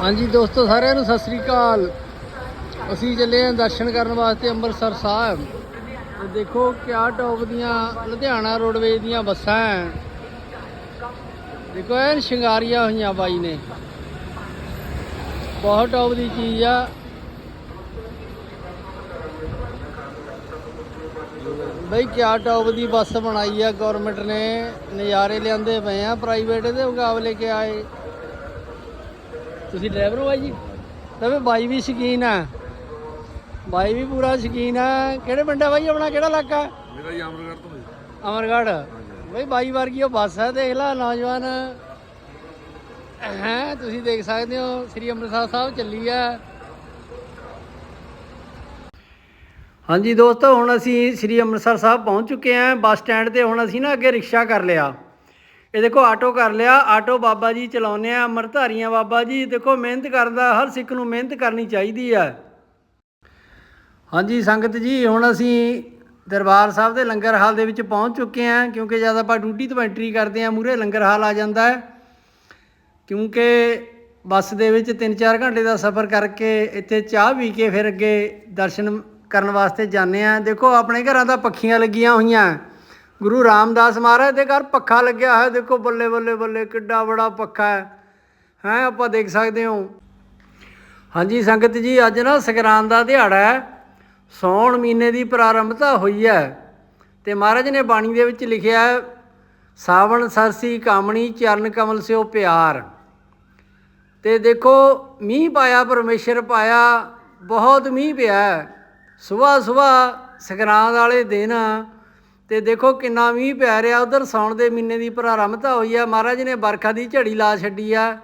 ਹਾਂਜੀ ਦੋਸਤੋ, ਸਾਰਿਆਂ ਨੂੰ ਸਤਿ ਸ੍ਰੀ ਅਕਾਲ। ਅਸੀਂ ਚੱਲੇ ਹਾਂ ਦਰਸ਼ਨ ਕਰਨ ਵਾਸਤੇ ਅੰਮ੍ਰਿਤਸਰ ਸਾਹਿਬ। ਤੇ ਦੇਖੋ, ਕਿਆ ਟੌਪ ਦੀਆਂ ਲੁਧਿਆਣਾ ਰੋਡਵੇਜ਼ ਦੀਆਂ ਬੱਸਾਂ ਹੈ ਦੇਖੋ, ਐਨ ਸ਼ਿੰਗਾਰੀਆਂ ਹੋਈਆਂ ਬਾਈ ਨੇ। ਬਹੁਤ ਟੌਪ ਦੀ ਚੀਜ਼ ਆ। ਬਈ, ਕਿਆ ਟੌਪ ਦੀ ਬੱਸ ਬਣਾਈ ਆ। ਗਵਰਨਮੈਂਟ ਨੇ ਨਜ਼ਾਰੇ ਲਿਆਂਦੇ ਪਏ ਆ। ਪ੍ਰਾਈਵੇਟ ਦੇ ਮੁਕਾਬਲੇ ਕਿ ਆਏ ਤੁਸੀਂ ਡਰਾਈਵਰ ਹੋ ਬਾਈ ਜੀ? ਤਾਂ ਬਾਈ ਵੀ ਸ਼ਕੀਨ ਆ। ਬਾਈ ਵੀ ਪੂਰਾ ਸ਼ਕੀਨ ਆ। ਕਿਹੜੇ ਪਿੰਡ ਆ ਬਾਈ ਆਪਣਾ? ਕਿਹੜਾ ਇਲਾਕਾ? ਮੇਰਾ ਹੀ ਅਮਰਗੜ੍ਹ ਤੋਂ ਹੈ ਅਮਰਗੜ੍ਹ। ਬਈ ਬਾਈ ਵਰਗੀ ਉਹ ਬੱਸ ਹੈ ਦੇਖ ਲਾ ਨੌਜਵਾਨ। ਹੈ ਤੁਸੀਂ ਦੇਖ ਸਕਦੇ ਹੋ ਸ੍ਰੀ ਅੰਮ੍ਰਿਤਸਰ ਸਾਹਿਬ ਚੱਲੀ ਆ। ਹਾਂਜੀ ਦੋਸਤੋ ਹੁਣ ਅਸੀਂ ਸ੍ਰੀ ਅੰਮ੍ਰਿਤਸਰ ਸਾਹਿਬ ਪਹੁੰਚ ਚੁੱਕੇ ਹਾਂ ਬੱਸ ਸਟੈਂਡ ਤੇ ਹੁਣ ਅਸੀਂ ਨਾ ਅੱਗੇ ਰਿਕਸ਼ਾ ਕਰ ਲਿਆ। ਇਹ ਦੇਖੋ ਆਟੋ ਕਰ ਲਿਆ, ਆਟੋ ਬਾਬਾ ਜੀ ਚਲਾਉਂਦੇ ਆ, ਅਮਰਧਾਰੀਆਂ ਬਾਬਾ ਜੀ, ਦੇਖੋ ਮਿਹਨਤ ਕਰਦਾ, ਹਰ ਸਿੱਖ ਨੂੰ ਮਿਹਨਤ ਕਰਨੀ ਚਾਹੀਦੀ ਆ। ਹਾਂਜੀ ਸੰਗਤ ਜੀ, ਹੁਣ ਅਸੀਂ ਦਰਬਾਰ ਸਾਹਿਬ ਦੇ ਲੰਗਰ ਹਾਲ ਦੇ ਵਿੱਚ ਪਹੁੰਚ ਚੁੱਕੇ ਹਾਂ ਕਿਉਂਕਿ ਜਦ ਆਪਾਂ ਡਿਊਟੀ ਤੋਂ ਐਂਟਰੀ ਕਰਦੇ ਹਾਂ ਮੂਰੇ ਲੰਗਰ ਹਾਲ ਆ ਜਾਂਦਾ ਹੈ। ਕਿਉਂਕਿ ਬੱਸ ਦੇ ਵਿੱਚ 3-4 ਘੰਟੇ ਦਾ ਸਫ਼ਰ ਕਰਕੇ ਇੱਥੇ ਚਾਹ ਪੀ ਕੇ ਫਿਰ ਅੱਗੇ ਦਰਸ਼ਨ ਕਰਨ ਵਾਸਤੇ ਜਾਂਦੇ ਆ। ਦੇਖੋ ਆਪਣੇ ਘਰਾਂ ਦਾ ਪੱਖੀਆਂ ਲੱਗੀਆਂ ਹੋਈਆਂ। ਗੁਰੂ ਰਾਮਦਾਸ ਮਹਾਰਾਜ ਦੇ ਘਰ ਪੱਖਾ ਲੱਗਿਆ ਹੋਇਆ। ਦੇਖੋ ਬੱਲੇ ਬੱਲੇ ਬੱਲੇ, ਕਿੱਡਾ ਬੜਾ ਪੱਖਾ ਹੈ। ਹੈ, ਆਪਾਂ ਦੇਖ ਸਕਦੇ ਹੋ। ਹਾਂਜੀ, ਸੰਗਤ ਜੀ, ਅੱਜ ਨਾ ਸੰਗਰਾਂਦ ਦਾ ਦਿਹਾੜਾ ਹੈ। ਸੌਣ ਮਹੀਨੇ ਦੀ ਪ੍ਰਾਰੰਭਤਾ ਹੋਈ ਹੈ। ਤੇ ਮਹਾਰਾਜ ਨੇ ਬਾਣੀ ਦੇ ਵਿੱਚ ਲਿਖਿਆ ਹੈ, ਸਾਵਣ ਸਰਸੀ ਕਾਮਣੀ, ਚਰਨ ਕਮਲ ਸਿਓ ਪਿਆਰ। ਤੇ ਦੇਖੋ, ਮੀਂਹ ਪਾਇਆ, ਪਰਮੇਸ਼ਰ ਪਾਇਆ, ਬਹੁਤ ਮੀਂਹ ਪਿਆ। ਸਵੇਰ ਸਵੇਰ ਸੰਗਰਾਂਦ ਵਾਲੇ ਦਿਨ ਤੇ ਦੇਖੋ ਕਿੰਨਾ ਮੀਂਹ ਪੈ ਰਿਹਾ, ਉਧਰ ਸੌਣ ਦੇ ਮਹੀਨੇ ਦੀ ਪ੍ਰਾਰੰਭਤਾ ਹੋਈ ਆ। ਮਹਾਰਾਜ ਨੇ ਬਰਖਾ ਦੀ ਝੜੀ ਲਾ ਛੱਡੀ ਆ।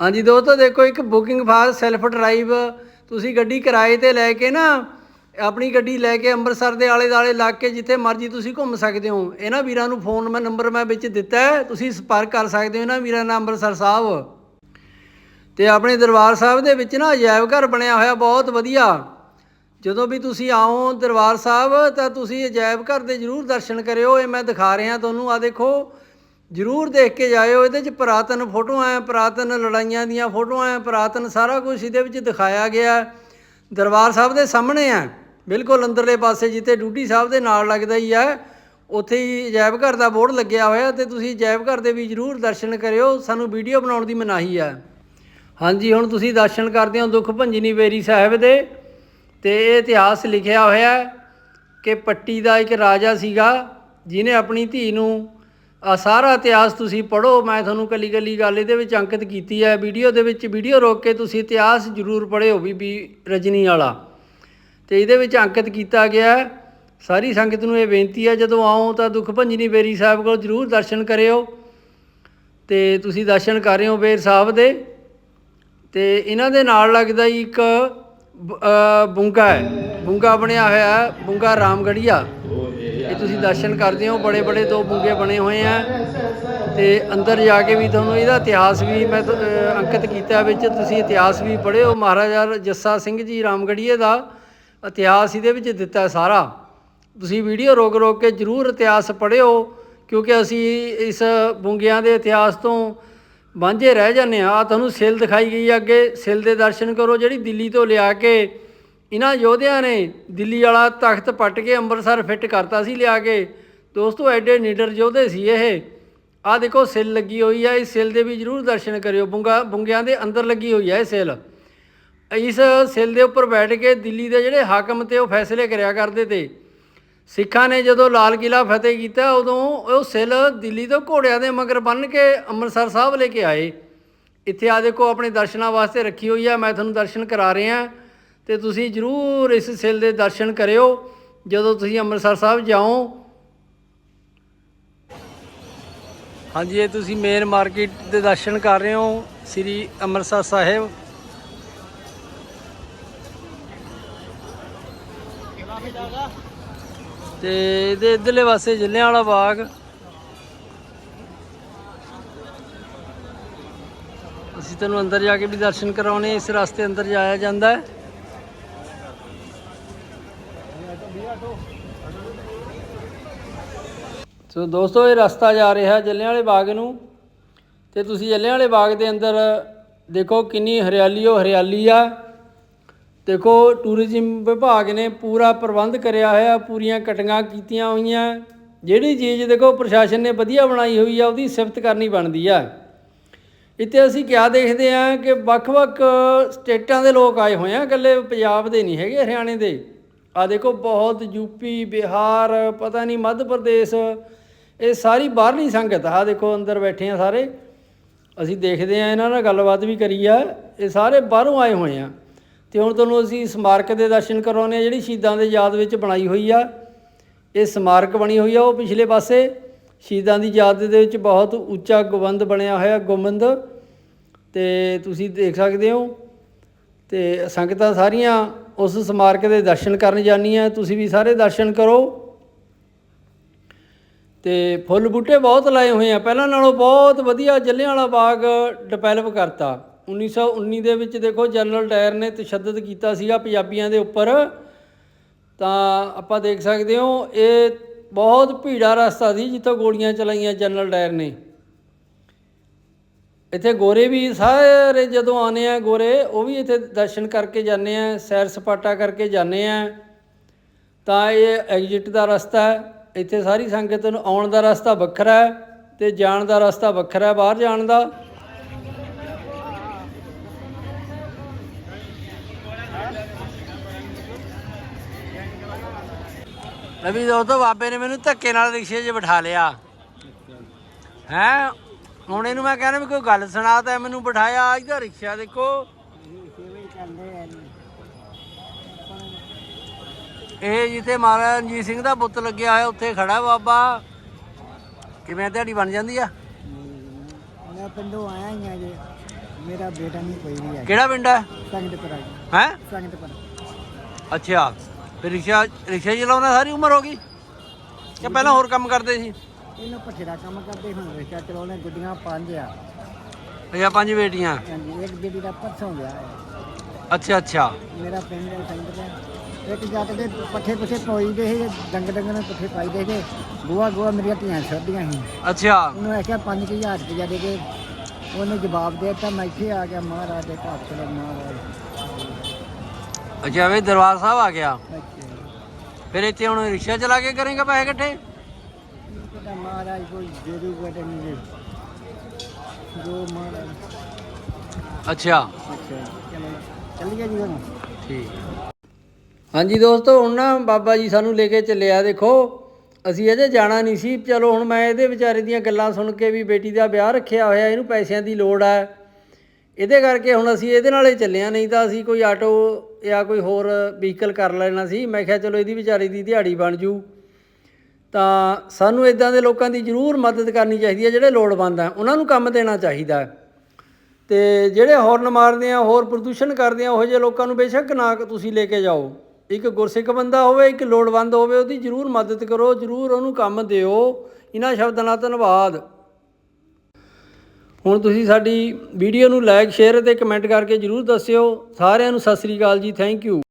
ਹਾਂਜੀ ਦੋਸਤੋ ਦੇਖੋ, ਇੱਕ ਬੁਕਿੰਗ ਫਾਸ ਸੈਲਫ ਡਰਾਈਵ ਤੁਸੀਂ ਗੱਡੀ ਕਿਰਾਏ ਤੇ ਲੈ ਕੇ ਨਾ, ਆਪਣੀ ਗੱਡੀ ਲੈ ਕੇ ਅੰਮ੍ਰਿਤਸਰ ਦੇ ਆਲੇ ਦਾਲੇ ਲੱਗ ਕੇ ਜਿੱਥੇ ਮਰਜ਼ੀ ਤੁਸੀਂ ਘੁੰਮ ਸਕਦੇ ਹੋ। ਇਹਨਾਂ ਵੀਰਾਂ ਨੂੰ ਫੋਨ ਮੈਂ ਨੰਬਰ ਮੈਂ ਵਿੱਚ ਦਿੱਤਾ ਹੈ, ਤੁਸੀਂ ਸੰਪਰਕ ਕਰ ਸਕਦੇ ਹੋ ਇਹਨਾਂ ਵੀਰਾਂ ਨਾਲ ਅੰਮ੍ਰਿਤਸਰ ਸਾਹਿਬ। ਤੇ ਆਪਣੇ ਦਰਬਾਰ ਸਾਹਿਬ ਦੇ ਵਿੱਚ ਨਾ ਅਜਾਇਬ ਘਰ ਬਣਿਆ ਹੋਇਆ, ਬਹੁਤ ਵਧੀਆ। ਜਦੋਂ ਵੀ ਤੁਸੀਂ ਆਓ ਦਰਬਾਰ ਸਾਹਿਬ, ਤਾਂ ਤੁਸੀਂ ਅਜਾਇਬ ਘਰ ਦੇ ਜ਼ਰੂਰ ਦਰਸ਼ਨ ਕਰਿਓ, ਇਹ ਮੈਂ ਦਿਖਾ ਰਿਹਾ ਤੁਹਾਨੂੰ ਆ ਦੇਖੋ। ਜ਼ਰੂਰ ਦੇਖ ਕੇ ਜਾਇਓ, ਇਹਦੇ 'ਚ ਪੁਰਾਤਨ ਫੋਟੋਆਂ ਹੈ ਪੁਰਾਤਨ ਲੜਾਈਆਂ ਦੀਆਂ ਫੋਟੋਆਂ ਹੈ ਪੁਰਾਤਨ ਸਾਰਾ ਕੁਝ ਇਹਦੇ ਵਿੱਚ ਦਿਖਾਇਆ ਗਿਆ ਦਰਬਾਰ ਸਾਹਿਬ ਦੇ ਸਾਹਮਣੇ ਹੈ ਬਿਲਕੁਲ ਅੰਦਰਲੇ ਪਾਸੇ ਜਿੱਥੇ ਡਿਊਟੀ ਸਾਹਿਬ ਦੇ ਨਾਲ ਲੱਗਦਾ ਹੀ ਹੈ ਉੱਥੇ ਹੀ ਅਜਾਇਬ ਘਰ ਦਾ ਬੋਰਡ ਲੱਗਿਆ ਹੋਇਆ ਤੇ ਤੁਸੀਂ ਅਜਾਇਬ ਘਰ ਦੇ ਵੀ ਜ਼ਰੂਰ ਦਰਸ਼ਨ ਕਰਿਓ, ਸਾਨੂੰ ਵੀਡੀਓ ਬਣਾਉਣ ਦੀ ਮਨਾਹੀ ਹੈ ਹਾਂਜੀ, ਹੁਣ ਤੁਸੀਂ ਦਰਸ਼ਨ ਕਰਦੇ ਹੋ ਦੁੱਖ ਭੰਜਨੀ ਬੇਰੀ ਸਾਹਿਬ ਦੇ ਤੇ ਇਹ ਇਤਿਹਾਸ ਲਿਖਿਆ ਹੋਇਆ ਕਿ ਪੱਟੀ ਦਾ ਇੱਕ ਰਾਜਾ ਸੀਗਾ ਜਿਨੇ ਆਪਣੀ ਧੀ ਨੂੰ ਆ ਸਾਰਾ ਇਤਿਹਾਸ ਤੁਸੀਂ ਪੜ੍ਹੋ ਮੈਂ ਤੁਹਾਨੂੰ ਕੱਲੀ ਕੱਲੀ ਗੱਲ ਇਹਦੇ ਵਿੱਚ ਅੰਕਿਤ ਕੀਤੀ ਹੈ। ਵੀਡੀਓ ਦੇ ਵਿੱਚ ਵੀਡੀਓ ਰੋਕ ਕੇ ਤੁਸੀਂ ਇਤਿਹਾਸ ਜ਼ਰੂਰ ਪੜ੍ਹਿਓ ਬੀਬੀ ਰਜਨੀ ਵਾਲਾ। ਤੇ ਇਹਦੇ ਵਿੱਚ ਅੰਕਿਤ ਕੀਤਾ ਗਿਆ ਸਾਰੀ ਸੰਗਤ ਨੂੰ ਇਹ ਬੇਨਤੀ ਹੈ ਜਦੋਂ ਆਓ ਤਾਂ ਦੁੱਖ ਭੰਜਨੀ ਬੇਰੀ ਸਾਹਿਬ ਕੋਲ ਜ਼ਰੂਰ ਦਰਸ਼ਨ ਕਰਿਓ। ਤੇ ਤੁਸੀਂ ਦਰਸ਼ਨ ਕਰ ਰਹੇ ਹੋ ਬੇਰ ਸਾਹਿਬ ਦੇ। ਤੇ ਇਹਨਾਂ ਦੇ ਨਾਲ ਲੱਗਦਾ ਜੀ ਇੱਕ ਬ- ਅ, ਬੁੰਗਾ ਹੈ। ਬੁੰਗਾ ਬਣਿਆ ਹੋਇਆ ਹੈ ਬੁੰਗਾ ਰਾਮਗੜੀਆ। ਤੁਸੀਂ ਦਰਸ਼ਨ ਕਰਦੇ ਹੋ, ਬੜੇ ਬੜੇ ਦੋ ਬੁੰਗੇ ਬਣੇ ਹੋਏ ਆ। ਤੇ ਅੰਦਰ ਜਾ ਕੇ ਵੀ ਤੁਹਾਨੂੰ ਇਹਦਾ ਇਤਿਹਾਸ ਵੀ ਮੈਂ ਅੰਕਿਤ ਕੀਤਾ ਵਿੱਚ। ਤੁਸੀਂ ਇਤਿਹਾਸ ਵੀ ਪੜ੍ਹਿਓ ਮਹਾਰਾਜਾ ਜੱਸਾ ਸਿੰਘ ਜੀ ਰਾਮਗੜੀਏ ਦਾ ਇਤਿਹਾਸ ਇਹਦੇ ਵਿੱਚ ਦਿੱਤਾ ਸਾਰਾ। ਤੁਸੀਂ ਵੀਡੀਓ ਰੋਕ ਰੋਕ ਕੇ ਜਰੂਰ ਇਤਿਹਾਸ ਪੜ੍ਹਿਓ, ਕਿਉਂਕਿ ਅਸੀਂ ਇਸ ਬੁੰਗਿਆਂ ਦੇ ਇਤਿਹਾਸ ਤੋਂ ਵਾਂਝੇ ਰਹਿ ਜਾਂਦੇ ਹਾਂ। ਆ ਤੁਹਾਨੂੰ ਸਿਲ ਦਿਖਾਈ ਗਈ ਹੈ ਅੱਗੇ। ਸਿਲ ਦੇ ਦਰਸ਼ਨ ਕਰੋ, ਜਿਹੜੀ ਦਿੱਲੀ ਤੋਂ ਲਿਆ ਕੇ ਇਹਨਾਂ ਯੋਧਿਆਂ ਨੇ ਦਿੱਲੀ ਵਾਲਾ ਤਖਤ ਪੱਟ ਕੇ ਅੰਮ੍ਰਿਤਸਰ ਫਿੱਟ ਕਰਤਾ ਸੀ, ਲਿਆ ਕੇ ਦੋਸਤੋ ਐਡੇ ਨੀਡਰ ਯੋਧੇ ਸੀ ਇਹ। ਆ ਦੇਖੋ, ਸਿਲ ਲੱਗੀ ਹੋਈ ਹੈ ਇਸ ਸਿਲ ਦੇ ਵੀ ਜਰੂਰ ਦਰਸ਼ਨ ਕਰਿਓ। ਬੁੰਗਾ, ਬੁੰਗਿਆਂ ਦੇ ਅੰਦਰ ਲੱਗੀ ਹੋਈ ਹੈ ਇਹ ਸਿਲ। ਇਸ ਸਿਲ ਦੇ ਉੱਪਰ ਬੈਠ ਕੇ ਦਿੱਲੀ ਦੇ ਜਿਹੜੇ ਹਾਕਮ ਤੇ ਉਹ ਫੈਸਲੇ ਕਰਿਆ ਕਰਦੇ ਤੇ। ਸਿੱਖਾਂ ਨੇ ਜਦੋਂ ਲਾਲ ਕਿਲਾ ਫਤਿਹ ਕੀਤਾ, ਉਦੋਂ ਉਹ ਸਿਲ ਦਿੱਲੀ ਤੋਂ ਘੋੜਿਆਂ ਦੇ ਮਗਰ ਬੰਨ੍ਹ ਕੇ ਅੰਮ੍ਰਿਤਸਰ ਸਾਹਿਬ ਲੈ ਕੇ ਆਏ। ਇੱਥੇ ਆ ਦੇਖੋ, ਆਪਣੇ ਦਰਸ਼ਨਾਂ ਵਾਸਤੇ ਰੱਖੀ ਹੋਈ ਆ। ਮੈਂ ਤੁਹਾਨੂੰ ਦਰਸ਼ਨ ਕਰਾ ਰਿਹਾ। ਤੇ ਤੁਸੀਂ ਜਰੂਰ ਇਸ ਸਿਲ ਦੇ ਦਰਸ਼ਨ ਕਰਿਓ, ਜਦੋਂ ਤੁਸੀਂ ਅੰਮ੍ਰਿਤਸਰ ਸਾਹਿਬ ਜਾਓ। ਹਾਂਜੀ, ਇਹ ਤੁਸੀਂ ਮੇਨ ਮਾਰਕੀਟ ਦੇ ਦਰਸ਼ਨ ਕਰ ਰਹੇ ਹੋ, ਸ੍ਰੀ ਅੰਮ੍ਰਿਤਸਰ ਸਾਹਿਬ। ਤੇ ਇਹਦੇ ਇਧਰਲੇ ਪਾਸੇ ਜਲਿਆਂ ਵਾਲਾ ਬਾਗ। ਅਸੀਂ ਤੁਹਾਨੂੰ ਅੰਦਰ ਜਾ ਕੇ ਵੀ ਦਰਸ਼ਨ ਕਰਾਉਣੇ, ਇਸ ਰਸਤੇ ਅੰਦਰ ਜਾਇਆ ਜਾਂਦਾ ਹੈ। ਸੋ ਦੋਸਤੋ, ਇਹ ਰਸਤਾ ਜਾ ਰਿਹਾ ਜਲਿਆਂ ਵਾਲੇ ਬਾਗ ਨੂੰ ਤੇ ਤੁਸੀਂ ਜਲਿਆਂ ਵਾਲੇ ਬਾਗ ਦੇ ਅੰਦਰ ਦੇਖੋ ਕਿੰਨੀ ਹਰਿਆਲੀ ਉਹ ਹਰਿਆਲੀ ਆ। ਦੇਖੋ, ਟੂਰਿਜ਼ਮ ਵਿਭਾਗ ਨੇ ਪੂਰਾ ਪ੍ਰਬੰਧ ਕਰਿਆ ਹੋਇਆ, ਪੂਰੀਆਂ ਕਟਿੰਗਾਂ ਕੀਤੀਆਂ ਹੋਈਆਂ। ਜਿਹੜੀ ਚੀਜ਼ ਦੇਖੋ, ਪ੍ਰਸ਼ਾਸਨ ਨੇ ਵਧੀਆ ਬਣਾਈ ਹੋਈ ਆ, ਉਹਦੀ ਸਿਫਤ ਕਰਨੀ ਬਣਦੀ ਆ। ਇੱਥੇ ਅਸੀਂ ਕਿਆ ਦੇਖਦੇ ਆ ਕਿ ਵੱਖ-ਵੱਖ ਸਟੇਟਾਂ ਦੇ ਲੋਕ ਆਏ ਹੋਏ ਆ, ਇਕੱਲੇ ਪੰਜਾਬ ਦੇ ਨਹੀਂ ਹੈਗੇ, ਹਰਿਆਣੇ ਦੇ। ਆ ਦੇਖੋ ਬਹੁਤ ਯੂਪੀ ਬਿਹਾਰ, ਪਤਾ ਨਹੀਂ ਮੱਧ ਪ੍ਰਦੇਸ਼, ਇਹ ਸਾਰੀ ਬਾਹਰਲੀ ਸੰਗਤ ਆ। ਦੇਖੋ ਅੰਦਰ ਬੈਠੇ ਆ ਸਾਰੇ। ਅਸੀਂ ਦੇਖਦੇ ਆ ਇਹਨਾਂ ਨਾਲ ਗੱਲਬਾਤ ਵੀ ਕਰੀ ਆ। ਇਹ ਸਾਰੇ ਬਾਹਰੋਂ ਆਏ ਹੋਏ ਆ। ਤੇ ਹੁਣ ਤੁਹਾਨੂੰ ਅਸੀਂ ਸਮਾਰਕ ਦੇ ਦਰਸ਼ਨ ਕਰਾਉਨੇ ਆ, ਜਿਹੜੀ ਸ਼ਹੀਦਾਂ ਦੇ ਯਾਦ ਵਿੱਚ ਬਣਾਈ ਹੋਈ ਆ। ਇਹ ਸਮਾਰਕ ਬਣੀ ਹੋਈ ਆ ਉਹ ਪਿਛਲੇ ਪਾਸੇ। ਸ਼ਹੀਦਾਂ ਦੀ ਯਾਦ ਦੇ ਵਿੱਚ ਬਹੁਤ ਉੱਚਾ ਗੁੰਬਦ ਬਣਿਆ ਹੋਇਆ ਗੁੰਬਦ। ਤੇ ਤੁਸੀਂ ਦੇਖ ਸਕਦੇ ਹੋ। ਤੇ ਸੰਗਤਾਂ ਸਾਰੀਆਂ ਉਸ ਸਮਾਰਕ ਦੇ ਦਰਸ਼ਨ ਕਰਨ ਜਾਂਦੀਆਂ ਤੁਸੀਂ ਵੀ ਸਾਰੇ ਦਰਸ਼ਨ ਕਰੋ। ਤੇ ਫੁੱਲ ਬੂਟੇ ਬਹੁਤ ਲਾਏ ਹੋਏ ਆ। ਪਹਿਲਾਂ ਨਾਲੋਂ ਬਹੁਤ ਵਧੀਆ ਜਲਿਆਂਵਾਲਾ ਬਾਗ ਡਿਵੈਲਪ ਕਰਤਾ। 1919 ਦੇ ਵਿੱਚ ਦੇਖੋ ਜਨਰਲ ਡਾਇਰ ਨੇ ਤਸ਼ੱਦਦ ਕੀਤਾ ਸੀਗਾ ਪੰਜਾਬੀਆਂ ਦੇ ਉੱਪਰ। ਤਾਂ ਆਪਾਂ ਦੇਖ ਸਕਦੇ ਹੋ, ਇਹ ਬਹੁਤ ਭੀੜਾ ਰਸਤਾ ਸੀ ਜਿੱਥੋਂ ਗੋਲੀਆਂ ਚਲਾਈਆਂ ਜਨਰਲ ਡਾਇਰ ਨੇ। ਇੱਥੇ ਗੋਰੇ ਵੀ ਸਾਰੇ ਜਦੋਂ ਆਨੇ ਆ ਗੋਰੇ, ਉਹ ਵੀ ਇੱਥੇ ਦਰਸ਼ਨ ਕਰਕੇ ਜਾਂਦੇ ਆ, ਸੈਰ ਸਪਾਟਾ ਕਰਕੇ ਜਾਂਦੇ ਆ। ਤਾਂ ਇਹ ਐਗਜ਼ਿਟ ਦਾ ਰਸਤਾ ਹੈ। ਇੱਥੇ ਸਾਰੀ ਸੰਗਤ ਨੂੰ ਆਉਣ ਦਾ ਰਸਤਾ ਵੱਖਰਾ ਹੈ ਤੇ ਜਾਣ ਦਾ ਰਸਤਾ ਵੱਖਰਾ ਹੈ ਬਾਹਰ ਜਾਣ ਦਾ। ਰਵੀ ਦੋਸਤੋ ਬਾਬੇ ਨੇ ਮੈਨੂੰ ਧੱਕੇ ਨਾਲ ਰਿਕਸ਼ੇ 'ਚ ਬਿਠਾ ਲਿਆ। ਹੈ? ਹੁਣ ਇਹਨੂੰ ਮੈਂ ਕਹਿੰਦਾ ਵੀ ਕੋਈ ਗੱਲ ਸੁਣਾ ਤਾਂ ਮੈਨੂੰ ਬਿਠਾਇਆ ਇਹਦਾ ਰਿਕਸ਼ਾ ਦੇਖੋ। ਇਹ ਜਿੱਥੇ ਮਹਾਰਾਜਾ ਰਣਜੀਤ ਸਿੰਘ ਦਾ ਬੁੱਤ ਲੱਗਿਆ ਹੋਇਆ ਉੱਥੇ ਖੜਾ ਬਾਬਾ। ਕਿਵੇਂ ਦਿਹਾੜੀ ਬਣ ਜਾਂਦੀ ਆ? ਮੈਂ ਪਿੰਡੋਂ ਆਇਆ ਹੀ ਆ ਜੇ। ਮੇਰਾ ਬੇਟਾ ਨਹੀਂ ਕੋਈ ਵੀ ਹੈ ਕਿਹੜਾ ਪਿੰਡ ਹੈ ਸੰਗਤਪੁਰਾ ਹੈ? ਸੰਗਤਪੁਰਾ। ਅੱਛਾ ਫਿਰ ਰਿਕਸ਼ਾ ਰਿਕਸ਼ਾ ਚਲਾਉਣਾ ਸਾਰੀ ਉਮਰ ਹੋ ਗਈ? ਕਿ ਪਹਿਲਾਂ ਹੋਰ ਕੰਮ ਕਰਦੇ ਸੀ? ਇਹਨੂੰ ਭੱਠੇ ਦਾ ਕੰਮ ਕਰਦੇ ਹੁਣ ਰਿਕਸ਼ਾ ਚਲਾਉਣੇ ਗੁੱਡੀਆਂ ਪੰਜ ਆ। ਅੱਛਾ ਪੰਜ ਬੇਟੀਆਂ? ਹਾਂਜੀ ਇੱਕ ਬੇਟੀ ਦਾ ਪਰਸੋਂ ਗਿਆ ਹੈ। ਅੱਛਾ ਅੱਛਾ। ਮੇਰਾ ਪਿੰਡ ਹੈ ਸੰਗਤਪੁਰਾ ਇੱਕ ਜੱਟ ਦੇ ਪੱਠੇ ਪੁੱਠੇ ਪੋਈਦੇ ਸੀ ਡੰਗ ਡੰਗ ਨੇ ਪੱਠੇ ਪਾਈਦੇ ਸੀ। ਗੋਆ ਗੋਆ ਮੇਰੀਆਂ ਧੀਆਂ ਛੱਡੀਆਂ ਸੀ। ਅੱਛਾ। ਉਹਨੂੰ ਆਖਿਆ 5000 ਰੁਪਇਆ ਦੇ ਕੇ ਉਹਨੇ ਜਵਾਬ ਦੇ ਦਿੱਤਾ ਮੈਂ ਇੱਥੇ ਆ ਗਿਆ ਮਹਾਰਾਜ ਦੇ ਘਰ ਚਲੇ ਮਹਾਰਾਜ। ਅੱਛਾ ਵੇ ਦਰਬਾਰ ਸਾਹਿਬ ਆ ਗਿਆ। ਅੱਛਾ ਫਿਰ ਇੱਥੇ ਹੁਣ ਰਿਕਸ਼ਾ ਚਲਾ ਕੇ ਕਰੇਗਾ ਪੈਸੇ ਇਕੱਠੇ? ਕਹਿੰਦਾ ਮਹਾਰਾਜ ਕੋਈ ਦੇ ਦੂਗਾ ਤੇ ਨਹੀਂ ਜੋ ਮਹਾਰਾਜ। ਅੱਛਾ। ਅੱਛਾ ਚਲੋ ਚੱਲੀਏ ਜੀ ਹੁਣ। ਠੀਕ। ਹਾਂਜੀ ਦੋਸਤੋ ਹੁਣ ਨਾ ਬਾਬਾ ਜੀ ਸਾਨੂੰ ਲੈ ਕੇ ਚੱਲਿਆ ਦੇਖੋ ਅਸੀਂ ਅਜੇ ਜਾਣਾ ਨਹੀਂ ਸੀ। ਚਲੋ ਹੁਣ ਮੈਂ ਇਹਦੇ ਵਿਚਾਰੇ ਦੀਆਂ ਗੱਲਾਂ ਸੁਣ ਕੇ ਵੀ ਬੇਟੀ ਦਾ ਵਿਆਹ ਰੱਖਿਆ ਹੋਇਆ ਇਹਨੂੰ ਪੈਸਿਆਂ ਦੀ ਲੋੜ ਹੈ ਇਹਦੇ ਕਰਕੇ ਹੁਣ ਅਸੀਂ ਇਹਦੇ ਨਾਲ ਹੀ ਚੱਲੇ ਆ। ਨਹੀਂ ਤਾਂ ਅਸੀਂ ਕੋਈ ਆਟੋ ਜਾਂ ਕੋਈ ਹੋਰ ਵਹੀਕਲ ਕਰ ਲੈਣਾ ਸੀ। ਮੈਂ ਕਿਹਾ ਚਲੋ ਇਹਦੀ ਵਿਚਾਰੀ ਦੀ ਦਿਹਾੜੀ ਬਣ ਜੂ। ਤਾਂ ਸਾਨੂੰ ਇਦਾਂ ਦੇ ਲੋਕਾਂ ਦੀ ਜ਼ਰੂਰ ਮਦਦ ਕਰਨੀ ਚਾਹੀਦੀ ਹੈ, ਜਿਹੜੇ ਲੋੜਵੰਦ ਆ, ਉਹਨਾਂ ਨੂੰ ਕੰਮ ਦੇਣਾ ਚਾਹੀਦਾ ਹੈ। ਤੇ ਜਿਹੜੇ ਹੌਰਨ ਮਾਰਦੇ ਆ, ਹੋਰ ਪ੍ਰਦੂਸ਼ਣ ਕਰਦੇ ਆ, ਉਹੋ ਜਿਹੇ ਲੋਕਾਂ ਨੂੰ ਬੇਸ਼ੱਕ ਨਾ ਤੁਸੀਂ ਲੈ ਕੇ ਜਾਓ। ਇੱਕ ਗੁਰਸਿੱਖ ਬੰਦਾ ਹੋਵੇ, ਇੱਕ ਲੋੜਵੰਦ ਹੋਵੇ, ਉਹਦੀ ਜ਼ਰੂਰ ਮਦਦ ਕਰੋ, ਜ਼ਰੂਰ ਉਹਨੂੰ ਕੰਮ ਦਿਓ। ਇਹਨਾਂ ਸ਼ਬਦਾਂ ਨਾਲ ਧੰਨਵਾਦ। ਹੁਣ ਤੁਸੀਂ ਸਾਡੀ ਵੀਡੀਓ ਨੂੰ ਲਾਈਕ ਸ਼ੇਅਰ ਅਤੇ ਕਮੈਂਟ ਕਰਕੇ ਜਰੂਰ ਦੱਸਿਓ। ਸਾਰਿਆਂ ਨੂੰ ਸਤਿ ਸ੍ਰੀ ਅਕਾਲ ਜੀ ਥੈਂਕ ਯੂ